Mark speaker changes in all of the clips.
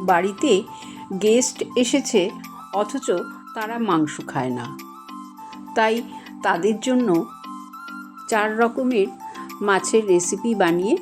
Speaker 1: বাড়িতে গেস্ট এসেছে, অথচ তারা মাংস খায় না। তাই তাদের জন্য চার রকমের মাছের রেসিপি বানিয়ে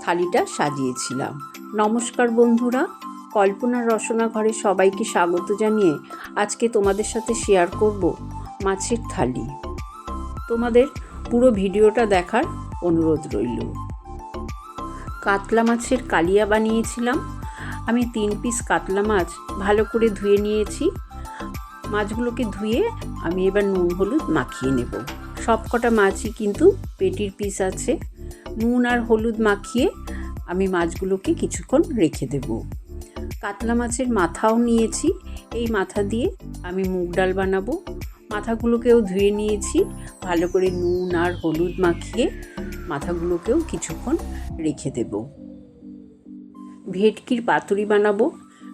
Speaker 1: থালিটা সাজিয়েছিলাম। নমস্কার বন্ধুরা কল্পনার রসনা ঘরে সবাইকে স্বাগত জানিয়ে আজকে তোমাদের সাথে শেয়ার করব মাছের থালি। তোমাদের পুরো ভিডিওটা দেখার অনুরোধ রইল। কাতলা মাছের কালিয়া বানিয়েছিলাম আমি তিন পিস কাতলা মাছ ভালো করে ধুয়ে নিয়েছি। মাছগুলোকে ধুয়ে আমি এবার নুন, হলুদ মাখিয়ে নেব। সব কটা মাছই কিন্তু পেটির পিস আছে। নুন আর হলুদ মাখিয়ে আমি মাছগুলোকে কিছুক্ষণ রেখে দেব। কাতলা মাছের মাথাও নিয়েছি। এই মাথা দিয়ে আমি মুগ ডাল বানাবো। মাথাগুলোকেও ধুয়ে নিয়েছি। ভালো করে নুন আর হলুদ মাখিয়ে মাথাগুলোকেও কিছুক্ষণ রেখে দেব। ভেটকির পাতুরি বানাবো।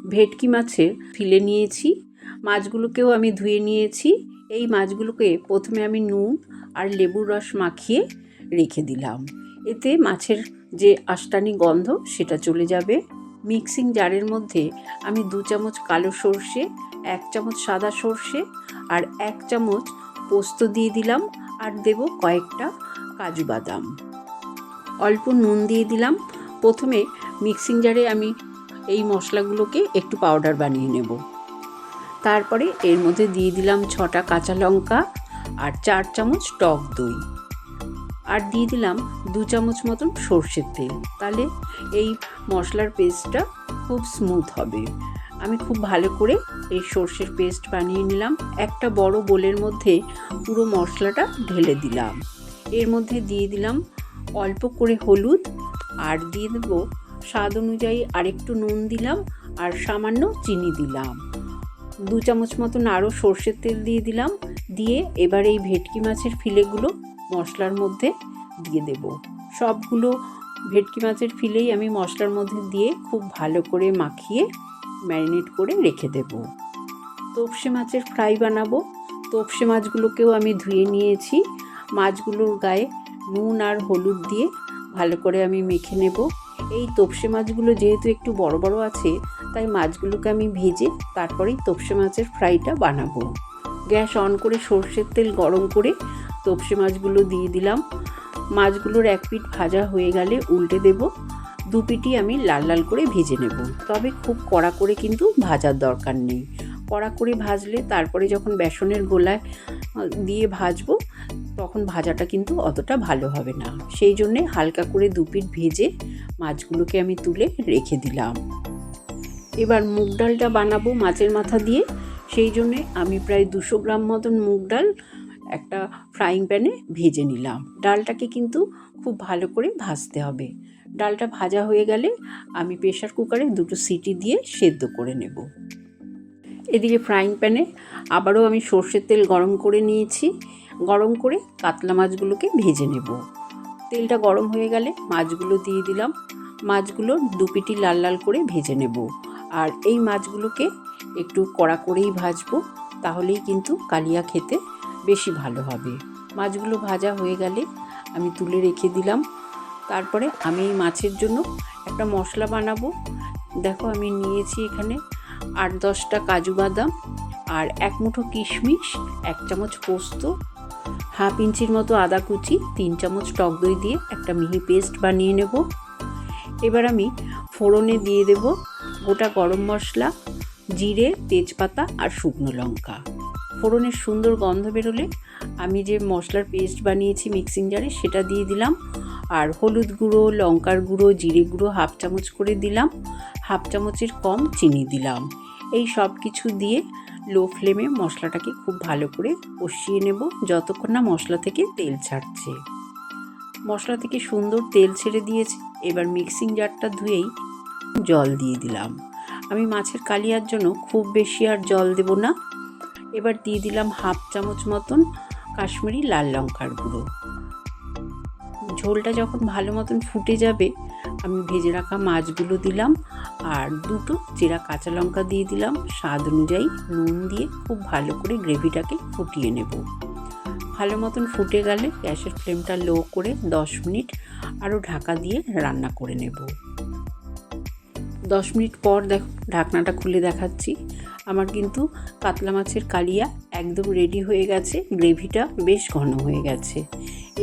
Speaker 1: ভেটকি মাছের ফিলে নিয়েছি। মাছগুলোকেও আমি ধুয়ে নিয়েছি। এই মাছগুলোকে প্রথমে আমি নুন আর লেবুর রস মাখিয়ে রেখে দিলাম। এতে মাছের যে আষ্টানি গন্ধ, সেটা চলে যাবে। মিক্সিং জারের মধ্যে আমি দু চামচ কালো সর্ষে, এক চামচ সাদা সর্ষে আর এক চামচ পোস্ত দিয়ে দিলাম আর দেব কয়েকটা কাজু বাদাম। অল্প নুন দিয়ে দিলাম। প্রথমে মিক্সিং জারে আমি এই মশলাগুলোকে একটু পাউডার বানিয়ে নেব। তারপরে এর মধ্যে দিয়ে দিলাম ছটা কাঁচা লঙ্কা আর চার চামচ টক দই। আর দিয়ে দিলাম দু চামচ মতন সর্ষের তেল। তাহলে এই মশলার পেস্টটা খুব স্মুথ হবে। আমি খুব ভালো করে এই সর্ষের পেস্ট বানিয়ে নিলাম। একটা বড় বোলের মধ্যে পুরো মশলাটা ঢেলে দিলাম। এর মধ্যে দিয়ে দিলাম অল্প করে হলুদ আর দিয়ে দেবো স্বাদ অনুযায়ী আরেকটু নুন দিলাম আর সামান্য চিনি দিলাম। দু চামচ মতন আরও সর্ষের তেল দিয়ে দিলাম। দিয়ে এবার এই ভেটকি মাছের ফিলেগুলো মশলার মধ্যে দিয়ে দেব। সবগুলো ভেটকি মাছের ফিলেই আমি মশলার মধ্যে দিয়ে খুব ভালো করে মাখিয়ে ম্যারিনেট করে রেখে দেব। তোপসে মাছের ফ্রাই বানাবো। তোপসে মাছগুলোকেও আমি ধুয়ে নিয়েছি। মাছগুলোর গায়ে নুন আর হলুদ দিয়ে ভালো করে আমি মেখে নেব। এই তোপসে মাছগুলো যেহেতু একটু বড় বড় আছে, তাই মাছগুলোকে আমি ভেজে তারপরেই তোপসে মাছের ফ্রাইটা বানাবো। গ্যাস অন করে সর্ষের তেল গরম করে তোপসে মাছগুলো দিয়ে দিলাম। মাছগুলোর এক পিঠ ভাজা হয়ে গেলে উল্টে দেব। দু পিঠই আমি লাল লাল করে ভেজে নেব। তবে খুব কড়া করে কিন্তু ভাজার দরকার নেই। কড়া করে ভাজলে তারপরে যখন বেসনের গোলায় দিয়ে ভাজবো, তখন ভাজাটা কিন্তু অতটা ভালো হবে না। সেই জন্যে হালকা করে দু পিঠ ভেজে মাছগুলোকে আমি তুলে রেখে দিলাম। এবার মুগ ডালটা বানাবো মাছের মাথা দিয়ে। সেই জন্যে আমি প্রায় দুশো গ্রাম মতন মুগ ডাল একটা ফ্রাইং প্যানে ভেজে নিলাম। ডালটাকে কিন্তু খুব ভালো করে ভাজতে হবে। ডালটা ভাজা হয়ে গেলে আমি প্রেশার কুকারে দুটো সিটি দিয়ে সেদ্ধ করে নেব। এদিকে ফ্রাইং প্যানে আবারও আমি সর্ষের তেল গরম করে নিয়েছি। গরম করে কাতলা মাছগুলোকে ভেজে নেব। তেলটা গরম হয়ে গেলে মাছগুলো দিয়ে দিলাম। মাছগুলো দুপিটি লাল লাল করে ভেজে নেব। আর এই মাছগুলোকে একটু কড়া করেই ভাজবো, তাহলেই কিন্তু কালিয়া খেতে বেশি ভালো হবে। মাছগুলো ভাজা হয়ে গেলে আমি তুলে রেখে দিলাম। তারপরে আমি এই মাছের জন্য একটা মশলা বানাবো। দেখো আমি নিয়েছি এখানে আট দশটা কাজু বাদাম আর এক মুঠো কিশমিশ, এক চামচ পোস্ত হাফ ইঞ্চির মতো আদা কুচি, তিন চামচ টক দই দিয়ে একটা মিহি পেস্ট বানিয়ে নেব। এবার আমি ফোড়নে দিয়ে দেব গোটা গরম মশলা, জিরে, তেজপাতা আর শুকনো লঙ্কা। ফোড়নের সুন্দর গন্ধ বেরোলে আমি যে মশলার পেস্ট বানিয়েছি মিক্সিং জারে সেটা দিয়ে দিলাম। আর হলুদ গুঁড়ো, লঙ্কার গুঁড়ো, জিরে গুঁড়ো হাফ চামচ করে দিলাম। হাফ চামচের কম চিনি দিলাম। এই সব কিছু দিয়ে লো ফ্লেমে মশলাটাকে খুব ভালো করে কষিয়ে নেব যতক্ষণ না মশলা থেকে তেল ছাড়ছে। মশলা থেকে সুন্দর তেল ছেড়ে দিয়েছে, এবার মিক্সিং জারটা ধুয়েই জল দিয়ে দিলাম। আমি মাছের কালিয়ার জন্য খুব বেশি আর জল দেব না। এবার দিয়ে দিলাম হাফ চামচ মতন কাশ্মীরি লাল লঙ্কার গুঁড়ো। ঝোলটা যখন ভালো মতন ফুটে যাবে আমি ভেজে রাখা মাছগুলো দিলাম আর দুটো চেরা কাঁচা লঙ্কা দিয়ে দিলাম। স্বাদ অনুযায়ী নুন দিয়ে খুব ভালো করে গ্রেভিটাকে ফুটিয়ে নেব। ভালো মতন ফুটে গেলে গ্যাসের ফ্লেমটা লো করে দশ মিনিট আরও ঢাকা দিয়ে রান্না করে নেব। দশ মিনিট পর দেখো ঢাকনাটা খুলে দেখাচ্ছি। আমার কিন্তু কাতলা মাছের কালিয়া একদম রেডি হয়ে গেছে। গ্রেভিটা বেশ ঘন হয়ে গেছে।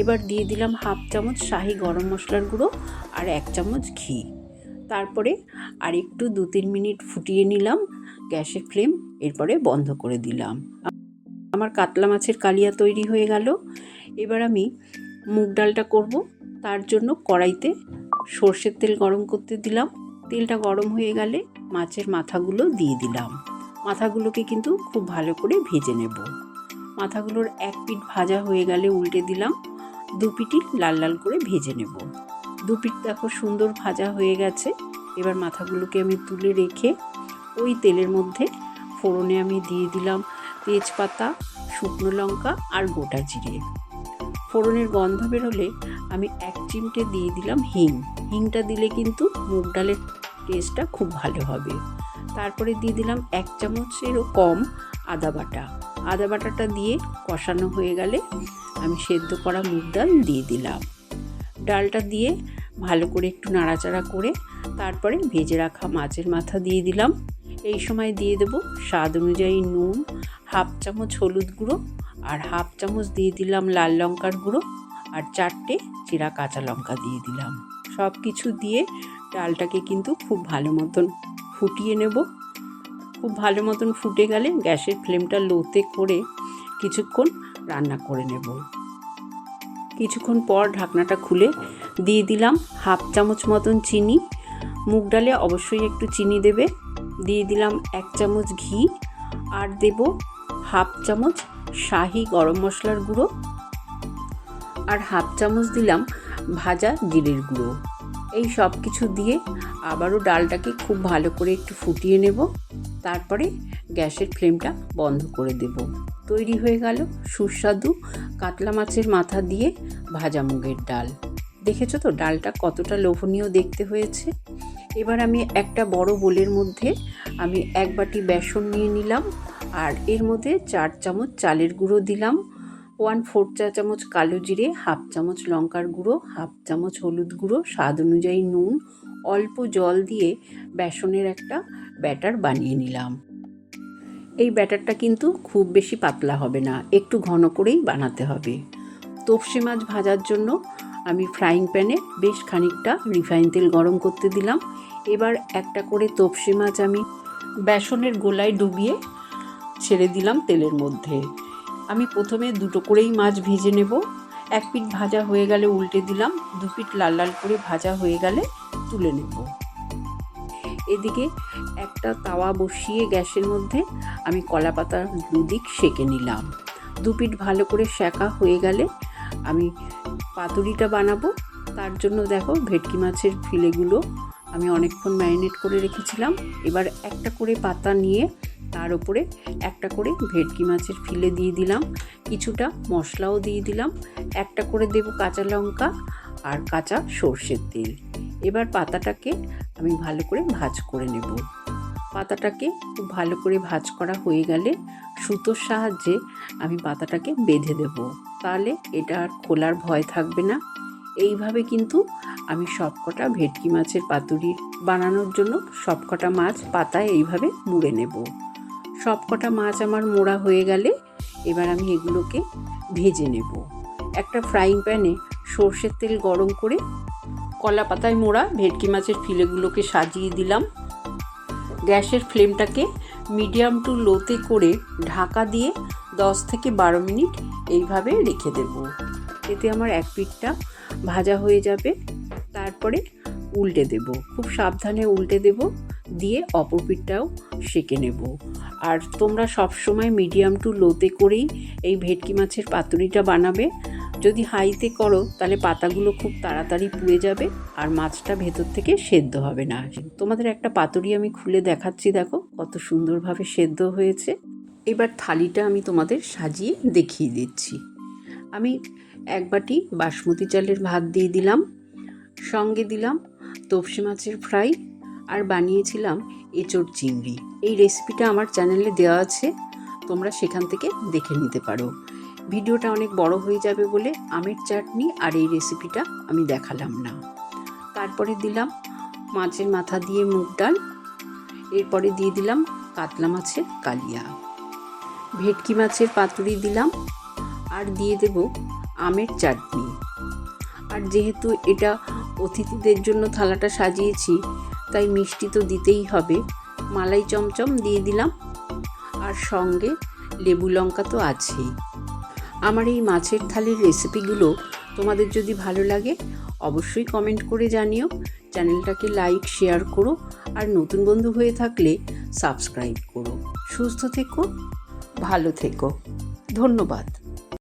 Speaker 1: এবার দিয়ে দিলাম হাফ চামচ শাহি গরম মশলার গুঁড়ো আর এক চামচ ঘি। তারপরে আর একটু দু তিন মিনিট ফুটিয়ে নিলাম, গ্যাসের ফ্লেম এরপরে বন্ধ করে দিলাম। আমার কাতলা মাছের কালিয়া তৈরি হয়ে গেল। এবার আমি মুগ ডালটা করব। তার জন্য কড়াইতে সর্ষের তেল গরম করতে দিলাম। তেলটা গরম হয়ে গেলে মাছের মাথাগুলো দিয়ে দিলাম। মাথাগুলোকে কিন্তু খুব ভালো করে ভেজে নেব। মাথাগুলোর এক পিঠ ভাজা হয়ে গেলে উল্টে দিলাম। দু পিঠই লাল লাল করে ভেজে নেব। দু পিঠ দেখো সুন্দর ভাজা হয়ে গেছে। এবার মাথাগুলোকে আমি তুলে রেখে ওই তেলের মধ্যে ফোড়নে আমি দিয়ে দিলাম তেজপাতা, শুকনো লঙ্কা আর গোটা জিরে। ফোড়নের গন্ধ বেরোলে আমি এক চিমটে দিয়ে দিলাম হিং। হিংটা দিলে কিন্তু মুগ ডালের টেস্টটা খুব ভালো হবে। তারপরে দিয়ে দিলাম এক চামচেরও কম আদা বাটা। আদা বাটাটা দিয়ে কষানো হয়ে গেলে আমি সেদ্ধ করা মুগ ডাল দিয়ে দিলাম। ডালটা দিয়ে ভালো করে একটু নাড়াচাড়া করে তারপরে ভেজে রাখা মাছের মাথা দিয়ে দিলাম। এই সময় দিয়ে দেবো স্বাদ অনুযায়ী নুন, হাফ চামচ হলুদ গুঁড়ো আর হাফ চামচ দিয়ে দিলাম লাল লঙ্কার গুঁড়ো আর চারটে চিরা কাঁচা লঙ্কা দিয়ে দিলাম। সব কিছু দিয়ে ডালটাকে কিন্তু খুব ভালো মতন ফুটিয়ে নেব। খুব ভালো মতন ফুটে গেলে গ্যাসের ফ্লেমটা লোতে করে কিছুক্ষণ রান্না করে নেব। কিছুক্ষণ পর ঢাকনাটা খুলে দিয়ে দিলাম হাফ চামচ মতন চিনি। মুগ ডালে অবশ্যই একটু চিনি দেবে। দিয়ে দিলাম এক চামচ ঘি আর দেব হাফ চামচ শাহি গরম মশলার গুঁড়ো। আর হাফ চামচ দিলাম ভাজা জিরের গুঁড়ো। এই সব কিছু দিয়ে আবারও ডালটাকে খুব ভালো করে একটু ফুটিয়ে নেব। তারপরে গ্যাসের ফ্লেমটা বন্ধ করে দেব। তৈরি হয়ে গেল সুস্বাদু কাতলা মাছের মাথা দিয়ে ভাজা মুগের ডাল। দেখেছ তো ডালটা কতটা লোভনীয় দেখতে হয়েছে? এবার আমি একটা বড় বোলের মধ্যে আমি এক বাটি বেসন নিয়ে নিলাম আর এর মধ্যে চার চামচ চালের গুঁড়ো দিলাম ওয়ান ফোর চা চামচ কালো জিরে হাফ চামচ লঙ্কার গুঁড়ো হাফ চামচ হলুদ গুঁড়ো, স্বাদ অনুযায়ী নুন, অল্প জল দিয়ে বেসনের একটা ব্যাটার বানিয়ে নিলাম। এই ব্যাটারটা কিন্তু খুব বেশি পাতলা হবে না, একটু ঘন করেই বানাতে হবে। তপসি মাছ ভাজার জন্য আমি ফ্রাইং প্যানে বেশ খানিকটা রিফাইন তেল গরম করতে দিলাম। এবার একটা করে তপসি মাছ আমি বেসনের গোলায় ডুবিয়ে ছেড়ে দিলাম তেলের মধ্যে। আমি প্রথমে দুটো করেই মাছ ভেজে নেব। এক পিঠ ভাজা হয়ে গেলে উল্টে দিলাম, দু পিঠ লাল লাল করে ভাজা হয়ে গেলে তুলে নেব। এদিকে একটা তাওয়া বসিয়ে গ্যাসের মধ্যে আমি কলা পাতার দুদিক সেঁকে নিলাম। দু পিঠ ভালো করে সেঁকা হয়ে গেলে আমি পাতুরিটা বানাবো। তার জন্য দেখো ভেটকি মাছের ফিলেগুলো আমি অনেকক্ষণ ম্যারিনেট করে রেখেছিলাম। এবার একটা করে পাতা নিয়ে তার উপরে একটা করে ভেটকি মাছের ফিলে দিয়ে দিলাম। কিছুটা মশলাও দিয়ে দিলাম। একটা করে দেব কাঁচা লঙ্কা আর কাঁচা সর্ষের তেল। এবার পাতাটাকে আমি ভালো করে ভাজ করে নেব। পাতাটাকে খুব ভালো করে ভাজ করা হয়ে গেলে সুতোর সাহায্যে আমি পাতাটাকে বেঁধে দেব। তাহলে এটা আর খোলার ভয় থাকবে না। এইভাবে কিন্তু আমি সবকটা ভেটকি মাছের পাতুরি বানানোর জন্য সবকটা মাছ পাতায় এইভাবে মুড়ে নেব। সবকটা মাছ আমার মোড়া হয়ে গেলে এবার আমি এগুলোকে ভেজে নেব। একটা ফ্রাইং প্যানে সর্ষের তেল গরম করে কলা পাতায় মোড়া, ভেটকি মাছের ফিলেগুলোকে সাজিয়ে দিলাম। গ্যাসের ফ্লেমটাকে মিডিয়াম টু লোতে করে ঢাকা দিয়ে দশ থেকে বারো মিনিট এইভাবে রেখে দেব। এতে আমার এক পিঠটা ভাজা হয়ে যাবে। তারপরে উল্টে দেব। খুব সাবধানে উল্টে দেব, দিয়ে অপর পিঠটাও সেঁকে নেব। আর তোমরা সব সময় মিডিয়াম টু লোতে করেই এই ভেটকি মাছের পাতুরিটা বানাবে। যদি হাইতে করো, তাহলে পাতাগুলো খুব তাড়াতাড়ি পুড়ে যাবে আর মাছটা ভেতর থেকে সেদ্ধ হবে না। তোমাদের একটা পাতুরি আমি খুলে দেখাচ্ছি, দেখো কত সুন্দরভাবে সেদ্ধ হয়েছে। এবার থালিটা আমি তোমাদের সাজিয়ে দেখিয়ে দিচ্ছি। আমি এক বাটি বাসমতি চালের ভাত দিয়ে দিলাম, সঙ্গে দিলাম তপসি মাছের ফ্রাই আর বানিয়েছিলাম এঁচোড় চিংড়ি। এই রেসিপিটা আমার চ্যানেলে দেওয়া আছে, তোমরা সেখান থেকে দেখে নিতে পারো। ভিডিওটা অনেক বড় হয়ে যাবে বলে আমের চাটনি আর এই রেসিপিটা আমি দেখালাম না। তারপরে দিলাম মাছের মাথা দিয়ে মুগ ডাল। এরপরে দিয়ে দিলাম কাতলা মাছের কালিয়া। ভেটকি মাছের পাতুরি দিলাম আর দিয়ে দেব আমের চাটনি। আর যেহেতু এটা অতিথিদের জন্য থালাটা সাজিয়েছি, তাই মিষ্টি তো দিতেই হবে। মালাই চমচম দিয়ে দিলাম। আর সঙ্গে লেবু লঙ্কা তো আছেই। আমার এই মাছের থালির রেসিপিগুলো তোমাদের যদি ভালো লাগে, অবশ্যই কমেন্ট করে জানিও। চ্যানেলটাকে লাইক শেয়ার করো। আর নতুন বন্ধু হয়ে থাকলে সাবস্ক্রাইব করো। সুস্থ থেকো, ভালো থেকো। ধন্যবাদ।